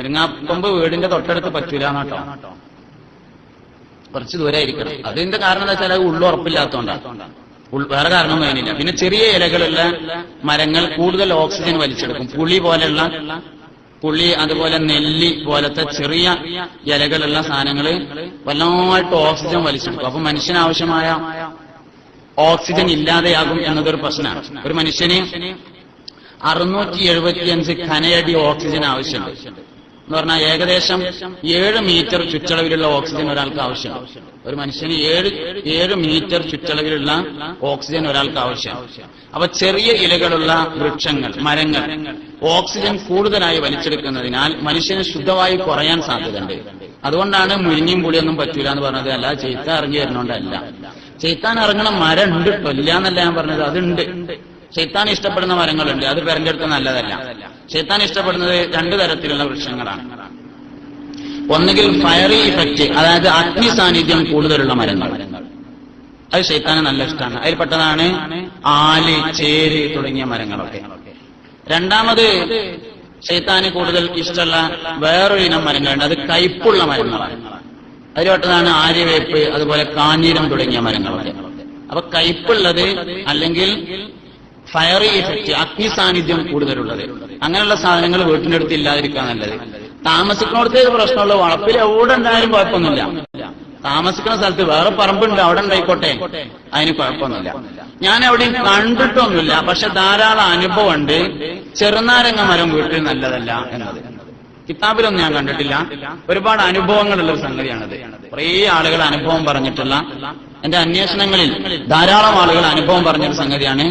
മുരിങ്ങാക്കൊമ്പ് വീടിന്റെ തൊട്ടടുത്ത് പറ്റൂല എന്നാട്ടോ കുറച്ച് ദൂരെ ഇരിക്കണം. അതിന്റെ കാരണം എന്താ വെച്ചാൽ അത് ഉള്ളുറപ്പില്ലാത്തതുകൊണ്ടാണ് വേറെ കാരണമൊന്നും അതിനില്ല പിന്നെ ചെറിയ ഇലകളുള്ള മരങ്ങൾ കൂടുതൽ ഓക്സിജൻ വലിച്ചെടുക്കും. പുളി പോലെയുള്ള പുളി അതുപോലെ നെല്ലി പോലത്തെ ചെറിയ ഇലകളുള്ള സാധനങ്ങൾ വല്ലായിട്ട് ഓക്സിജൻ വലിച്ചെടുക്കും. അപ്പൊ മനുഷ്യനാവശ്യമായ ഓക്സിജൻ ഇല്ലാതെയാകും എന്നതൊരു പ്രശ്നമാണ്. ഒരു മനുഷ്യന് അറുന്നൂറ്റി എഴുപത്തിയഞ്ച് ഖനയടി ഓക്സിജൻ ആവശ്യമുണ്ട്. എന്ന് പറഞ്ഞാൽ ഏകദേശം ഏഴ് മീറ്റർ ചുറ്റളവിലുള്ള ഓക്സിജൻ ഒരാൾക്ക് ആവശ്യമാണ്. ഒരു മനുഷ്യന് ഏഴ് ഏഴ് മീറ്റർ ചുറ്റളവിലുള്ള ഓക്സിജൻ ഒരാൾക്ക് ആവശ്യമാണ്. അപ്പൊ ചെറിയ ഇലകളുള്ള വൃക്ഷങ്ങൾ മരങ്ങൾ ഓക്സിജൻ കൂടുതലായി വലിച്ചെടുക്കുന്നതിനാൽ മനുഷ്യന് ശുദ്ധവായു കുറയാൻ സാധ്യതയുണ്ട്. അതുകൊണ്ടാണ് മുരിഞ്ഞും പുളിയൊന്നും പറ്റൂല എന്ന് പറഞ്ഞത്. അല്ല ചെയ്ത്ത ഇറങ്ങി വരുന്നോണ്ടല്ല. ചെയ്ത്താൻ ഇറങ്ങണ മരം ഉണ്ട് ഇല്ല എന്നല്ല ഞാൻ പറഞ്ഞത്. അതുണ്ട്. ശൈത്താൻ ഇഷ്ടപ്പെടുന്ന മരങ്ങളുണ്ട്. അത് പെരഞ്ഞെടുത്ത നല്ലതല്ല. ശൈത്താൻ ഇഷ്ടപ്പെടുന്നത് രണ്ടു തരത്തിലുള്ള വൃക്ഷങ്ങളാണ്. ഒന്നുകിൽ ഫയറി ഇഫക്റ്റ് അതായത് അഗ്നി സാന്നിധ്യം കൂടുതലുള്ള മരങ്ങൾ. അത് ഷെയ്ത്താന് നല്ല ഇഷ്ടമാണ്. അതിൽപ്പെട്ടതാണ് ആൽ ചേര് തുടങ്ങിയ മരങ്ങളൊക്കെ. രണ്ടാമത് ഷെയ്ത്താന് കൂടുതൽ ഇഷ്ടമുള്ള വേറൊരു ഇനം മരങ്ങളുണ്ട്. അത് കയ്പുള്ള മരങ്ങളാണ്. അതിൽപ്പെട്ടതാണ് ആര്യവേപ്പ് അതുപോലെ കാഞ്ഞീരം തുടങ്ങിയ മരങ്ങളൊക്കെ. അപ്പൊ കയ്പുള്ളത് അല്ലെങ്കിൽ ഫയറി ഇഫക്റ്റ് അഗ്നി സാന്നിധ്യം കൂടുതലുള്ളത്. അങ്ങനെയുള്ള സാധനങ്ങൾ വീട്ടിന്റെ അടുത്ത് ഇല്ലാതിരിക്കാൻ നല്ലത്. ഒരു പ്രശ്നമുള്ള. വളപ്പിൽ എവിടെ ഉണ്ടായാലും കുഴപ്പമൊന്നുമില്ല. താമസിക്കുന്ന സ്ഥലത്ത് വേറെ പറമ്പുണ്ട് അവിടെ ഉണ്ടായിക്കോട്ടെ. അതിന് കുഴപ്പമൊന്നുമില്ല. ഞാൻ എവിടെയും കണ്ടിട്ടൊന്നുമില്ല. പക്ഷെ ധാരാളം അനുഭവമുണ്ട്. ചെറുനാരങ്ങ മരം വീട്ടിൽ നല്ലതല്ല എന്നത്. കിതാബിലൊന്നും ഞാൻ കണ്ടിട്ടില്ല. ഒരുപാട് അനുഭവങ്ങളുള്ള ഒരു സംഗതിയാണത്. കുറേ ആളുകൾ അനുഭവം പറഞ്ഞിട്ടുള്ള എന്റെ അന്വേഷണങ്ങളിൽ ധാരാളം ആളുകൾ അനുഭവം പറഞ്ഞൊരു സംഗതിയാണ്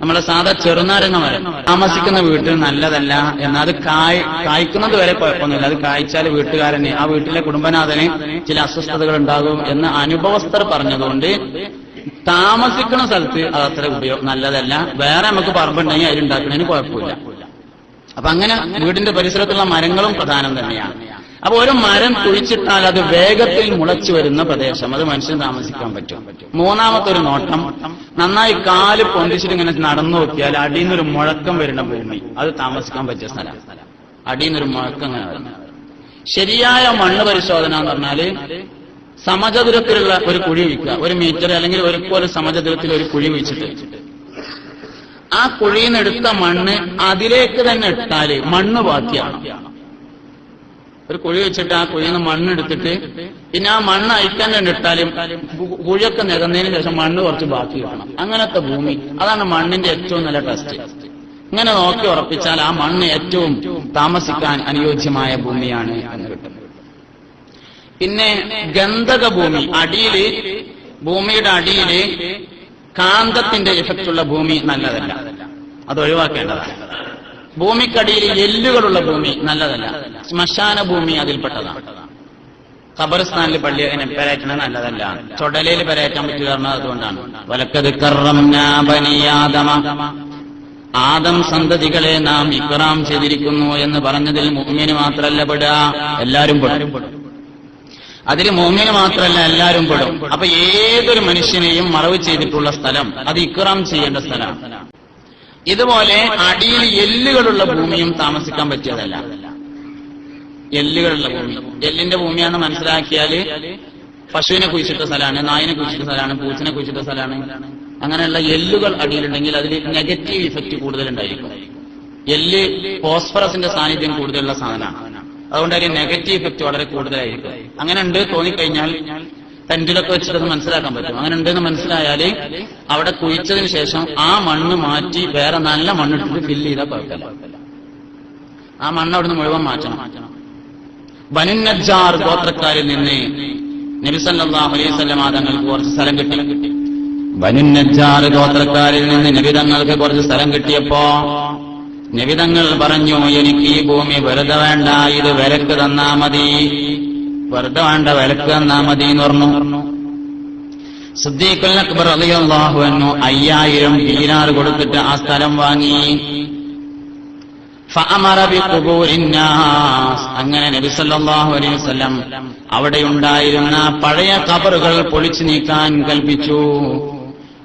നമ്മളെ സാധാ ചെറുനാരങ്ങ മരം. താമസിക്കുന്ന വീട്ടിൽ നല്ലതല്ല എന്നാൽ അത് കായ് കായ്ക്കുന്നത് വരെ കുഴപ്പമൊന്നുമില്ല. അത് കായ്ച്ചാൽ വീട്ടുകാരന് ആ വീട്ടിലെ കുടുംബനാഥന് ചില അസ്വസ്ഥതകൾ ഉണ്ടാകും എന്ന് അനുഭവസ്ഥർ പറഞ്ഞതുകൊണ്ട് താമസിക്കുന്ന സ്ഥലത്ത് അത് അത്ര ഉപയോഗം നല്ലതല്ല. വേറെ നമുക്ക് പറമ്പുണ്ടെങ്കിൽ അതിലുണ്ടാക്കുന്നതിന് കുഴപ്പമില്ല. അപ്പൊ അങ്ങനെ വീടിന്റെ പരിസരത്തുള്ള മരങ്ങളും പ്രധാനം തന്നെയാണ്. അപ്പൊ ഒരു മരം കുഴിച്ചിട്ടാൽ അത് വേഗത്തിൽ മുളച്ചു വരുന്ന പ്രദേശം. അത് മനുഷ്യൻ താമസിക്കാൻ പറ്റും. മൂന്നാമത്തെ ഒരു നോട്ടം നന്നായി കാൽ പൊന്തിച്ചിട്ട് ഇങ്ങനെ നടന്നു നോക്കിയാൽ അടിയിൽ നിന്നൊരു മുഴക്കം വരുന്ന ഭൂമി. അത് താമസിക്കാൻ പറ്റിയ സ്ഥലം. അടിയിൽ നിന്നൊരു മുഴക്കം ശരിയായ മണ്ണ് പരിശോധന എന്ന് പറഞ്ഞാൽ സമചതുരത്തിലുള്ള ഒരു കുഴി വയ്ക്കുക. ഒരു മീറ്റർ അല്ലെങ്കിൽ ഒരു പോലെ സമചതുരത്തിൽ ഒരു കുഴി വെച്ചിട്ട് ആ കുഴിയിൽ നിന്ന് എടുത്ത മണ്ണ് അതിലേക്ക് തന്നെ ഇട്ടാൽ മണ്ണ് ബാക്കിയാണ് ഒരു കുഴി വെച്ചിട്ട് ആ കുഴിയിൽ നിന്ന് മണ്ണെടുത്തിട്ട് പിന്നെ ആ മണ്ണ് അയക്കാൻ ഇട്ടാലും കുഴിയൊക്കെ നികന്നതിന് ശേഷം മണ്ണ് കുറച്ച് ബാക്കി വേണം അങ്ങനത്തെ ഭൂമി. അതാണ് മണ്ണിന്റെ ഏറ്റവും നല്ല ടെസ്റ്റ് ഇങ്ങനെ നോക്കി ഉറപ്പിച്ചാൽ ആ മണ്ണ് ഏറ്റവും താമസിക്കാൻ അനുയോജ്യമായ ഭൂമിയാണ് എന്ന് പിന്നെ ഗന്ധക ഭൂമി. അടിയിൽ ഭൂമിയുടെ അടിയിൽ കാന്തത്തിന്റെ ഇഫക്റ്റുള്ള ഭൂമി നല്ലതല്ല. അത് ഒഴിവാക്കേണ്ടതാണ്. ഭൂമിക്കടിയിൽ എല്ലുകളുള്ള ഭൂമി നല്ലതല്ല. ശ്മശാന ഭൂമി അതിൽപ്പെട്ടതാണ് ഖബർസ്ഥാനിൽ പള്ളി അങ്ങനെ പെരയറ്റണത് നല്ലതല്ല. ചൊടലയിൽ പെരയറ്റാൻ പറ്റില്ല പറഞ്ഞത് അതുകൊണ്ടാണ്. വലക്കത് കറം ആദം സന്തതികളെ നാം ഇക്റാം ചെയ്തിരിക്കുന്നു എന്ന് പറഞ്ഞതിൽ മുഅ്മിന് മാത്രല്ല പെടുക. എല്ലാരും പെടും. അതിൽ മോമിന് മാത്രമല്ല എല്ലാവരും പെടും. അപ്പൊ ഏതൊരു മനുഷ്യനെയും മറവ് ചെയ്തിട്ടുള്ള സ്ഥലം അത് ഇക്റാം ചെയ്യേണ്ട സ്ഥലമാണ്. ഇതുപോലെ അടിയിൽ എല്ലുകളുള്ള ഭൂമിയും താമസിക്കാൻ പറ്റിയതല്ല. എല്ലുകളുള്ള ഭൂമി. എല്ലിന്റെ ഭൂമിയാണെന്ന് മനസ്സിലാക്കിയാൽ പശുവിനെ കുഴിച്ചിട്ട സ്ഥലമാണ് നായിനെ കുഴിച്ചിട്ട സ്ഥലമാണ് പൂച്ചിനെ കുഴിച്ചിട്ട സ്ഥലമാണ്. അങ്ങനെയുള്ള എല്ലുകൾ അടിയിലുണ്ടെങ്കിൽ അതിൽ നെഗറ്റീവ് ഇഫക്റ്റ് കൂടുതലുണ്ടായിരിക്കും. എല്ല് ഫോസ്ഫറസിന്റെ സാന്നിധ്യം കൂടുതലുള്ള സാധനമാണ്. അതുകൊണ്ട് നെഗറ്റീവ് ഇഫക്റ്റ് വളരെ കൂടുതലായിരിക്കും. അങ്ങനെ ഉണ്ട് തോന്നിക്കഴിഞ്ഞാൽ ടെന്റിലൊക്കെ വെച്ചിട്ട് അത് മനസ്സിലാക്കാൻ പറ്റും അങ്ങനെ ഉണ്ടെന്ന് മനസ്സിലായാൽ അവിടെ കുഴിച്ചതിന് ശേഷം ആ മണ്ണ് മാറ്റി വേറെ നല്ല മണ്ണിട്ടിട്ട് ഫില്ല് ചെയ്താൽ കുഴപ്പമില്ല. ആ മണ്ണ് അവിടുന്ന് മുഴുവൻ മാറ്റണം. ബനുനജാർ ഗോത്രക്കാരിൽ നിന്ന് നബിസല്ലാഹു അലൈഹി സ്വലം തങ്ങൾക്ക് കുറച്ച് സ്ഥലം കിട്ടി. ബനുനജാർ ഗോത്രക്കാരിൽ നിന്ന് നബിതങ്ങൾക്ക് കുറച്ച് സ്ഥലം കിട്ടിയപ്പോ നബിതങ്ങൾ പറഞ്ഞു എനിക്ക് ഈ ഭൂമി വെറുതെ വേണ്ട ഇത് വിലക്ക് തന്നാ മതി. വെറുതെ വേണ്ട വിലക്ക് തന്നാ മതി എന്ന് പറഞ്ഞു. സിദ്ദീഖുൽ അക്ബർ റളിയല്ലാഹു അൻഹു അയ്യായിരം ദീനാർ കൊടുത്തിട്ട് ആ സ്ഥലം വാങ്ങി. അങ്ങനെ നബി സല്ലല്ലാഹു അലൈഹി വസല്ലം അവിടെ ഉണ്ടായിരുന്ന പഴയ കബറുകൾ പൊളിച്ചു നീക്കാൻ കൽപ്പിച്ചു.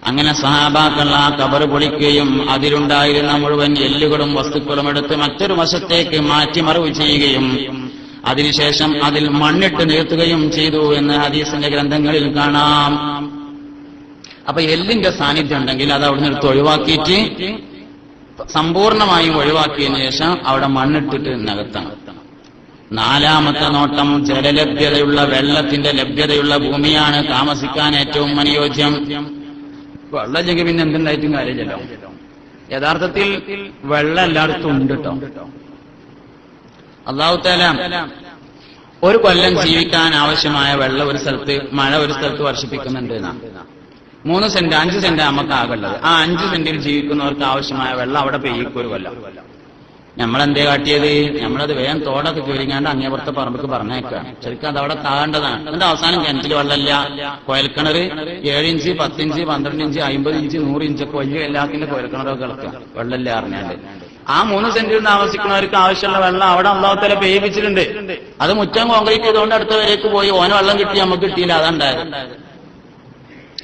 അങ്ങനെ സഹാബാക്കൾ ആ കബർ പൊളിക്കുകയും അതിലുണ്ടായിരുന്ന മുഴുവൻ എല്ലുകളും വസ്തുക്കളും എടുത്ത് മറ്റൊരു വശത്തേക്ക് മാറ്റിമറിവ് ചെയ്യുകയും അതിനുശേഷം അതിൽ മണ്ണിട്ട് നിർത്തുകയും ചെയ്തു എന്ന് ഹദീസിന്റെ ഗ്രന്ഥങ്ങളിൽ കാണാം. അപ്പൊ എല്ലിന്റെ സാന്നിധ്യം ഉണ്ടെങ്കിൽ അത് അവിടെ നിന്ന് ഒഴിവാക്കിയിട്ട് സമ്പൂർണമായും ഒഴിവാക്കിയതിനു ശേഷം അവിടെ മണ്ണിട്ടിട്ട് നികത്തണം. നാലാമത്തെ നോട്ടം ജലലഭ്യതയുള്ള വെള്ളത്തിന്റെ ലഭ്യതയുള്ള ഭൂമിയാണ് താമസിക്കാൻ ഏറ്റവും അനുയോജ്യം. വെള്ളമില്ലെങ്കിൽ പിന്നെ എന്തുണ്ടായിട്ടും കാര്യമില്ലല്ലോ. യഥാർത്ഥത്തിൽ വെള്ളം എല്ലായിടത്തും ഉണ്ട് കേട്ടോ അള്ളാഹുത്താല ഒരു കൊല്ലം ജീവിക്കാൻ ആവശ്യമായ വെള്ളം ഒരു സ്ഥലത്ത് മഴ ഒരു സ്ഥലത്ത് വർഷിപ്പിക്കുന്നുണ്ട് മൂന്ന് സെന്റ് അഞ്ച് സെന്റ് നമുക്ക് ആകേണ്ടത് ആ അഞ്ച് സെന്റിൽ ജീവിക്കുന്നവർക്ക് ആവശ്യമായ വെള്ളം അവിടെ പെയ്യിക്കും ഒരു കൊല്ലം. നമ്മളെന്തേ കാട്ടിയത്? നമ്മളത് വേഗം തോടൊക്കെ ചുരുങ്ങാണ്ട് അങ്ങേപ്പുറത്തെ പറമ്പക്ക് പറഞ്ഞേക്കാം. ശരിക്കും അത് അവിടെ താകേണ്ടതാണ്. എന്നിട്ട് അവസാനം കിണറ്റിൽ വെള്ളമില്ല. കോയൽക്കിണർ ഏഴ് ഇഞ്ച് പത്ത് ഇഞ്ച് പന്ത്രണ്ട് ഇഞ്ച് അമ്പത് ഇഞ്ച് നൂറ് ഇഞ്ചൊക്കെ വലിയ എല്ലാത്തിന്റെ കോയൽക്കിണറൊക്കെ കിടക്കാം വെള്ളമില്ല അറിഞ്ഞാണ്ട് ആ മൂന്ന് സെന്റിൽ താമസിക്കുന്നവർക്ക് ആവശ്യമുള്ള വെള്ളം അവിടെ അള്ളാഹത്തല പേയിപ്പിച്ചിട്ടുണ്ട് അത് മുറ്റം കോൺക്രീറ്റ് ചെയ്തുകൊണ്ട് അടുത്ത വരേക്ക് പോയി ഓന വെള്ളം കിട്ടി നമുക്ക് കിട്ടിയില്ല. അതുണ്ടായത്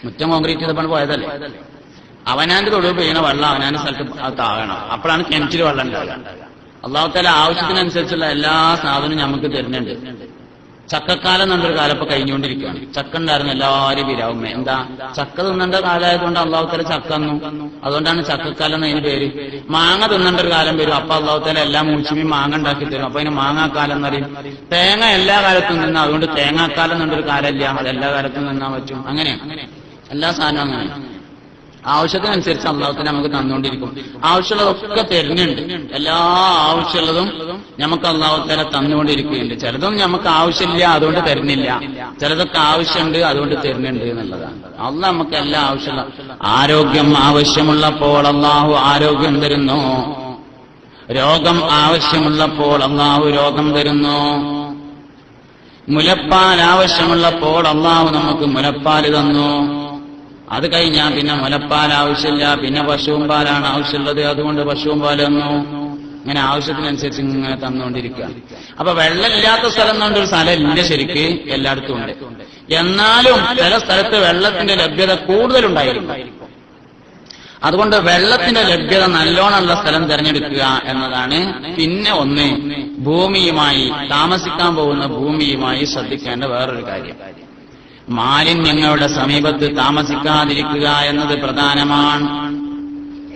മുറ്റം കോൺക്രീറ്റ് ചെയ്തപ്പോൾ പോയതല്ലേ? അവനാന്റെ തൊഴിൽ പെയ്യണ വെള്ളം അവനാന്റെ സ്ഥലത്ത് താഴണം അപ്പോഴാണ് കിണറ്റിൽ വെള്ളം ഉണ്ടാവുക. അള്ളാഹുത്തല ആവശ്യത്തിനനുസരിച്ചുള്ള എല്ലാ സാധനവും നമുക്ക് തരുന്നുണ്ട്. ചക്കക്കാലം എന്നൊരു കാലം ഇപ്പൊ കഴിഞ്ഞുകൊണ്ടിരിക്കുകയാണ്. ചക്ക ഉണ്ടായിരുന്നു എല്ലാവരും വിരാവും എന്താ? ചക്ക തിന്നേണ്ട കാലമായതുകൊണ്ട് അള്ളാഹുത്തല ചക്ക തന്നു. അതുകൊണ്ടാണ് ചക്കക്കാലം എന്നതിന് പേര്. മാങ്ങ തിന്നേണ്ട ഒരു കാലം വരും. അപ്പൊ അള്ളാഹുത്തല എല്ലാ മൂച്ചിമി മാങ്ങ ഉണ്ടാക്കി തരും. അപ്പൊ അതിന് മാങ്ങാക്കാലം എന്നറിയും തേങ്ങ എല്ലാ കാലത്തും നിന്നാ അതുകൊണ്ട് തേങ്ങാക്കാലം എന്നൊരു കാലമില്ല അത് എല്ലാ കാലത്തും നിന്നാൻ പറ്റും. അങ്ങനെയാണ്. എല്ലാ സാധനവും അങ്ങനെ ആവശ്യത്തിനനുസരിച്ച് അള്ളാഹത്തിന് നമുക്ക് തന്നുകൊണ്ടിരിക്കും. ആവശ്യമുള്ളതൊക്കെ തരുന്നുണ്ട്. എല്ലാ ആവശ്യമുള്ളതും നമുക്ക് അള്ളാഹുത്തല തന്നുകൊണ്ടിരിക്കുകയുണ്ട് ചിലതും നമുക്ക് ആവശ്യമില്ല അതുകൊണ്ട് തരുന്നില്ല. ചിലതൊക്കെ ആവശ്യമുണ്ട് അതുകൊണ്ട് തരുന്നുണ്ട് എന്നുള്ളതാണ്. അള്ള നമുക്ക് എല്ലാ ആവശ്യമുള്ള ആരോഗ്യം ആവശ്യമുള്ളപ്പോൾ അള്ളാഹു ആരോഗ്യം തരുന്നു. രോഗം ആവശ്യമുള്ളപ്പോൾ അള്ളാഹു രോഗം തരുന്നു. മുലപ്പാൽ ആവശ്യമുള്ളപ്പോൾ അള്ളാഹു നമുക്ക് മുലപ്പാൽ തന്നു. അത് കഴിഞ്ഞാൽ പിന്നെ മുലപ്പാൽ ആവശ്യമില്ല പിന്നെ പശുവും പാലാണ് ആവശ്യമുള്ളത്. അതുകൊണ്ട് പശുവും പാലൊന്നു ഇങ്ങനെ ആവശ്യത്തിനനുസരിച്ച് ഇങ്ങനെ തന്നുകൊണ്ടിരിക്കുക. അപ്പൊ വെള്ളമില്ലാത്ത സ്ഥലം എന്നുകൊണ്ട് ഒരു സ്ഥലം ഇല്ല ശരിക്ക്. എല്ലായിടത്തും ഉണ്ട്. എന്നാലും ചില സ്ഥലത്ത് വെള്ളത്തിന്റെ ലഭ്യത കൂടുതലുണ്ടായിരിക്കും. അതുകൊണ്ട് വെള്ളത്തിന്റെ ലഭ്യത നല്ലോണമുള്ള സ്ഥലം തിരഞ്ഞെടുക്കുക എന്നതാണ് പിന്നെ ഒന്ന് ഭൂമിയുമായി താമസിക്കാൻ പോകുന്ന ഭൂമിയുമായി ശ്രദ്ധിക്കേണ്ട വേറൊരു കാര്യം. മാലിന്യങ്ങളുടെ സമീപത്ത് താമസിക്കാതിരിക്കുക എന്നത് പ്രധാനമാണ്.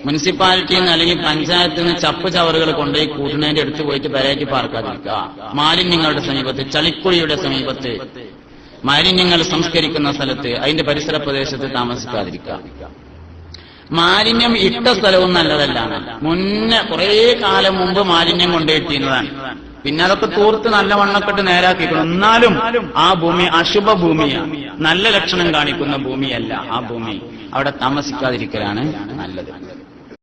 മുനിസിപ്പാലിറ്റിയിൽ നിന്ന് അല്ലെങ്കിൽ പഞ്ചായത്തിൽ നിന്ന് ചപ്പ് ചവറുകൾ കൊണ്ടുപോയി കൂട്ടുന്നതിന്റെ അടുത്ത് പോയിട്ട് പെരേറ്റി പാർക്കാതിരിക്കുക മാലിന്യങ്ങളുടെ സമീപത്ത് ചളിക്കുഴിയുടെ സമീപത്ത് മാലിന്യങ്ങൾ സംസ്കരിക്കുന്ന സ്ഥലത്ത് അതിന്റെ പരിസര പ്രദേശത്ത് താമസിക്കാതിരിക്കുക. മാലിന്യം ഇട്ട സ്ഥലവും നല്ലതല്ല. മുന്നേ കുറേ കാലം മുമ്പ് മാലിന്യം കൊണ്ടുപോയിട്ടിരുന്നതാണ്. പിന്നെ അതൊക്കെ തൂർത്ത് നല്ല വണ്ണക്കെട്ട് നേരാക്കിക്കണം എന്നാലും ആ ഭൂമി അശുഭ ഭൂമിയാണ് നല്ല ലക്ഷണം കാണിക്കുന്ന ഭൂമിയല്ല ആ ഭൂമി. അവിടെ താമസിക്കാതിരിക്കലാണ് നല്ലത്.